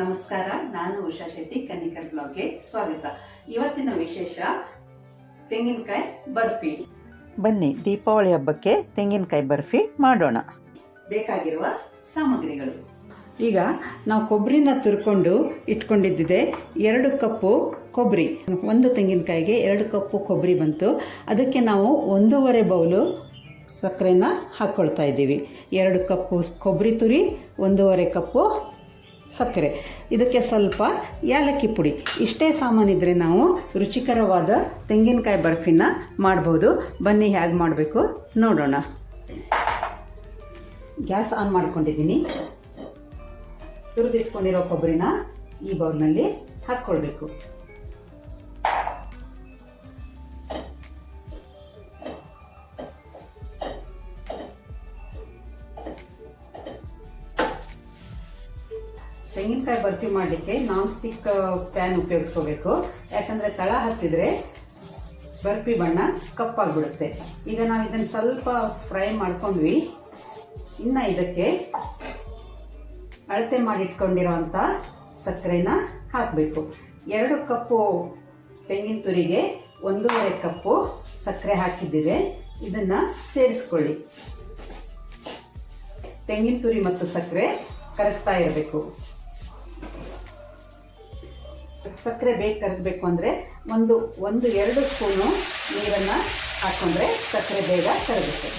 ನಮಸ್ಕಾರ ನಾನು ಉಷಾ ಶೆಟ್ಟಿ ಕನ್ನಿಕರ್ ಬ್ಲಾಗ್ಗೆ ಸ್ವಾಗತ. ಇವತ್ತಿನ ವಿಶೇಷ ತೆಂಗಿನಕಾಯಿ ಬರ್ಫಿ. ಬನ್ನಿ ದೀಪಾವಳಿ ಹಬ್ಬಕ್ಕೆ ತೆಂಗಿನಕಾಯಿ ಬರ್ಫಿ ಮಾಡೋಣ. ಬೇಕಾಗಿರುವ ಸಾಮಗ್ರಿಗಳು. ಈಗ ನಾವು ಕೊಬ್ಬರಿನ ತುರ್ಕೊಂಡು ಇಟ್ಕೊಂಡಿದ್ದಿದೆ ಎರಡು ಕಪ್ಪು ಕೊಬ್ಬರಿ ಒಂದು ತೆಂಗಿನಕಾಯಿಗೆ ಎರಡು ಕಪ್ಪು ಕೊಬ್ಬರಿ ಬಂತು. ಅದಕ್ಕೆ ನಾವು ಒಂದೂವರೆ ಬೌಲು ಸಕ್ಕರೆನ ಹಾಕ್ಕೊಳ್ತಾ ಇದ್ದೀವಿ. ಎರಡು ಕಪ್ಪು ಕೊಬ್ಬರಿ ತುರಿ ಒಂದೂವರೆ ಕಪ್ಪು ಸಕ್ಕರೆ. ಇದಕ್ಕೆ ಸ್ವಲ್ಪ ಏಲಕ್ಕಿ ಪುಡಿ. ಇಷ್ಟೇ ಸಾಮಾನಿದ್ರೆ ನಾವು ರುಚಿಕರವಾದ ತೆಂಗಿನಕಾಯಿ ಬರ್ಫಿನ ಮಾಡ್ಬೋದು. ಬನ್ನಿ ಹೇಗೆ ಮಾಡಬೇಕು ನೋಡೋಣ. ಗ್ಯಾಸ್ ಆನ್ ಮಾಡ್ಕೊಂಡಿದ್ದೀನಿ. ತುರಿದಿಟ್ಕೊಂಡಿರೋ ಕೊಬ್ಬರಿನ ಈ ಬೌಲ್ನಲ್ಲಿ ಹಾಕ್ಕೊಳ್ಬೇಕು. ತೆಂಗಿನಕಾಯಿ ಬರ್ಫಿ ಮಾಡಲಿಕ್ಕೆ ನಾನ್ ಸ್ಟಿಕ್ ಪ್ಯಾನ್ ಉಪಯೋಗಿಸ್ಕೋಬೇಕು. ಯಾಕಂದರೆ ತಳ ಹತ್ತಿದ್ರೆ ಬರ್ಫಿ ಬಣ್ಣ ಕಪ್ಪಾಗ್ಬಿಡುತ್ತೆ. ಈಗ ನಾವು ಇದನ್ನು ಸ್ವಲ್ಪ ಫ್ರೈ ಮಾಡ್ಕೊಂಡ್ವಿ. ಇನ್ನು ಇದಕ್ಕೆ ಅಳತೆ ಮಾಡಿಟ್ಕೊಂಡಿರೋಂಥ ಸಕ್ಕರೆನ ಹಾಕಬೇಕು. ಎರಡು ಕಪ್ಪು ತೆಂಗಿನ ತುರಿಗೆ, ಒಂದೂವರೆ ಕಪ್ಪು ಸಕ್ಕರೆ ಹಾಕಿದ್ದಿದೆ. ಇದನ್ನು ಸೇರಿಸ್ಕೊಳ್ಳಿ. ತೆಂಗಿನ ತುರಿ ಮತ್ತು ಸಕ್ಕರೆ ಕರಗ್ತಾ ಇರಬೇಕು. ಸಕ್ಕರೆ ಬೇಗ ಕರಗಬೇಕು ಅಂದರೆ ಒಂದು ಒಂದು, ಎರಡು ಸ್ಪೂನು ನೀರನ್ನು ಹಾಕ್ಕೊಂಡ್ರೆ ಸಕ್ಕರೆ ಬೇಗ ಕರಗುತ್ತೆ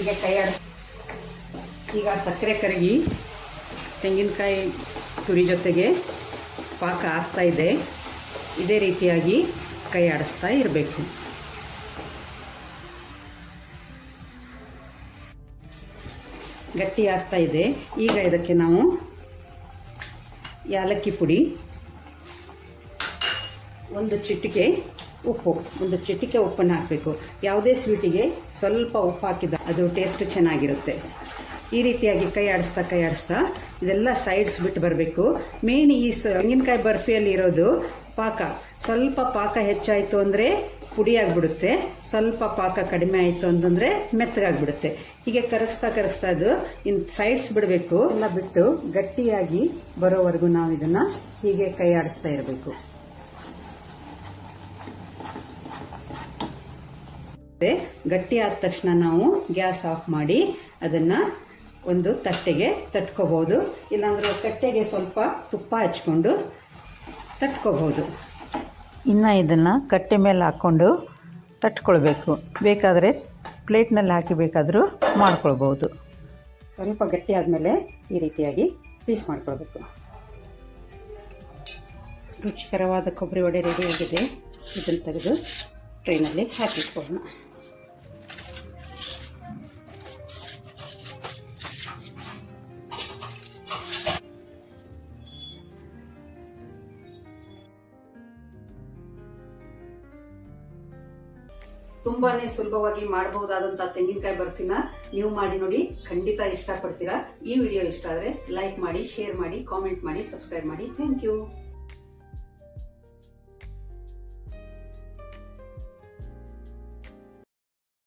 ಈಗ ಕೈ ಆಡ ಈಗ ಸಕ್ಕರೆ ಕರಗಿ ತೆಂಗಿನಕಾಯಿ ತುರಿ ಜೊತೆಗೆ ಪಾಕ ಆಗ್ತಾ ಇದೆ. ಇದೇ ರೀತಿಯಾಗಿ ಕೈ ಆಡಿಸ್ತಾ ಇರಬೇಕು. ಗಟ್ಟಿ ಆಗ್ತಾ ಇದೆ. ಈಗ ಇದಕ್ಕೆ ನಾವು ಯಾಲಕ್ಕಿ ಪುಡಿ, ಒಂದು ಚಿಟಿಕೆ ಉಪ್ಪು, ಒಂದು ಚಿಟಿಕೆ ಉಪ್ಪನ್ನು ಹಾಕಬೇಕು. ಯಾವುದೇ ಸ್ವೀಟಿಗೆ ಸ್ವಲ್ಪ ಉಪ್ಪು ಹಾಕಿದ ಅದು ಟೇಸ್ಟ್ ಚೆನ್ನಾಗಿರುತ್ತೆ. ಈ ರೀತಿಯಾಗಿ ಕೈ ಆಡಿಸ್ತಾ ಕೈ ಆಡಿಸ್ತಾ ಇದೆಲ್ಲ ಸೈಡ್ಸ್ ಬಿಟ್ಟು ಬರಬೇಕು. ಮೇನ್ ಈ ತೆಂಗಿನಕಾಯಿ ಬರ್ಫಿಯಲ್ಲಿ ಇರೋದು ಪಾಕ. ಸ್ವಲ್ಪ ಪಾಕ ಹೆಚ್ಚಾಯಿತು ಅಂದರೆ ಪುಡಿ ಆಗಿಬಿಡುತ್ತೆ ಸ್ವಲ್ಪ ಪಾಕ ಕಡಿಮೆ ಆಯಿತು ಅಂತಂದರೆ ಮೆತ್ತಗಾಗ್ಬಿಡುತ್ತೆ. ಹೀಗೆ ಕರಗಿಸ್ತಾ ಕರಗಿಸ್ತಾ ಅದು ಇನ್ ಸೈಡ್ಸ್ ಬಿಡಬೇಕು. ಎಲ್ಲ ಬಿಟ್ಟು ಗಟ್ಟಿಯಾಗಿ ಬರೋವರೆಗೂ ನಾವು ಇದನ್ನು ಹೀಗೆ ಕೈ ಆಡಿಸ್ತಾ ಇರಬೇಕು ಗಟ್ಟಿ ಆದ ತಕ್ಷಣ ನಾವು ಗ್ಯಾಸ್ ಆಫ್ ಮಾಡಿ ಅದನ್ನು ಒಂದು ತಟ್ಟೆಗೆ ತಟ್ಕೋಬಹುದು. ಇಲ್ಲಾಂದ್ರೆ ತಟ್ಟೆಗೆ ಸ್ವಲ್ಪ ತುಪ್ಪ ಹಚ್ಕೊಂಡು ತಟ್ಕೋಬಹುದು. ಇನ್ನು ಇದನ್ನು ಕಟ್ಟೆ ಮೇಲೆ ಹಾಕ್ಕೊಂಡು ತಟ್ಕೊಳ್ಬೇಕು. ಬೇಕಾದರೆ ಪ್ಲೇಟ್ನಲ್ಲಿ ಹಾಕಿ ಬೇಕಾದರೂ ಮಾಡ್ಕೊಳ್ಬೋದು ಸ್ವಲ್ಪ ಗಟ್ಟಿ ಆದಮೇಲೆ ಈ ರೀತಿಯಾಗಿ ಪೀಸ್ ಮಾಡ್ಕೊಳ್ಬೇಕು. ರುಚಿಕರವಾದ ಕೊಬ್ಬರಿ ವಡೆ ರೆಡಿ ಆಗಿದೆ. ಇದನ್ನು ತೆಗೆದು ಟ್ರೈನಲ್ಲಿ ಹಾಕಿಟ್ಕೊಳ್ಳೋಣ. ತುಂಬಾನೇ ಸುಲಭವಾಗಿ ಮಾಡಬಹುದಾದಂತಹ ತೆಂಗಿನಕಾಯಿ ಬರ್ಫಿನ ನೀವು ಮಾಡಿ ನೋಡಿ ಖಂಡಿತ ಇಷ್ಟಪಡ್ತೀರಾ. ಈ ವಿಡಿಯೋ ಇಷ್ಟ ಆದರೆ ಲೈಕ್ ಮಾಡಿ ಶೇರ್ ಮಾಡಿ ಕಾಮೆಂಟ್ ಮಾಡಿ ಸಬ್ಸ್ಕ್ರೈಬ್ ಮಾಡಿ. Thank you